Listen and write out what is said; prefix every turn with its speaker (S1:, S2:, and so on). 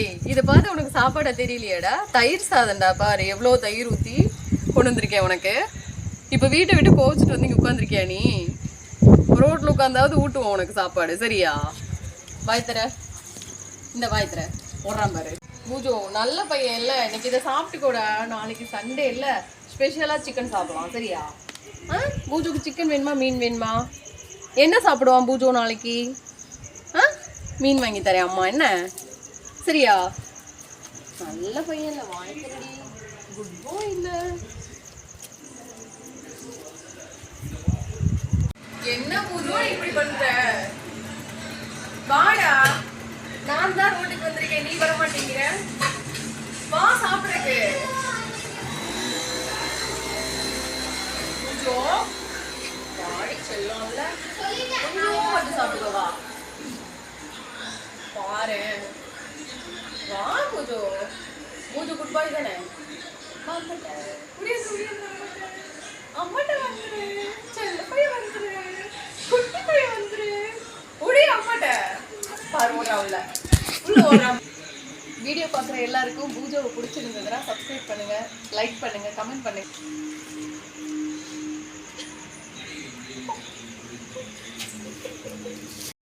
S1: ஏய் இதை பார்த்து உனக்கு சாப்பாடை தெரியலையாடா? தயிர் சாதம்டா பாரு எவ்வளோ தயிர் ஊற்றி கொண்டு வந்திருக்கேன் உனக்கு. இப்போ வீட்டை விட்டு கோவிச்சிட்டு வந்து இங்கே உட்காந்துருக்கியா நீ? ரோட்டில் உட்காந்தாவது ஊட்டுவோம் உனக்கு சாப்பாடு சரியா? வாய்த்தர இந்த வாய்த்தர ஓடுறான் பாரு. பூஜோ நல்ல பையன் இல்லை. இன்னைக்கு இதை சாப்பிட்டு கூட நாளைக்கு சண்டே இல்லை. ஸ்பெஷலாக சிக்கன் சாப்பிடலாம் சரியா? ஆ? பூஜோக்கு சிக்கன் வேணுமா? மீன் வேணுமா? என்ன சாப்பிடுவான் பூஜோ நாளைக்கு? ஆ? மீன் வாங்கி தரேன் அம்மா. என்ன? சரியா? நல்ல பையன் இல்லை வாழ்க்கை குட் பாய் இல்லை. என்ன பூஜோ இப்படி பண்ற? வாடா. நான் தான் ரோட்டுக்கு வந்திருக்கேன் நீ வர மாட்டேங்கிற. வா சாப்பிடுறக்கு பூஜோ வாடி செல்லம்ல. கொஞ்சம் மட்டும் சாப்பிடுவா வா பாரு வா பூஜோ பூஜோ குட் பாய் தானே வா அம்மாட்ட. வந்துரு. செல்ல வந்துரு. குட்டி வந்துரு. அம்மாட்ட. உள்ள. உள்ள வீடியோ பார்க்குற எல்லாருக்கும் பூஜாவை பிடிச்சிருந்ததுன்னா சப்ஸ்கிரைப் பண்ணுங்க லைக் பண்ணுங்க கமெண்ட் பண்ணுங்க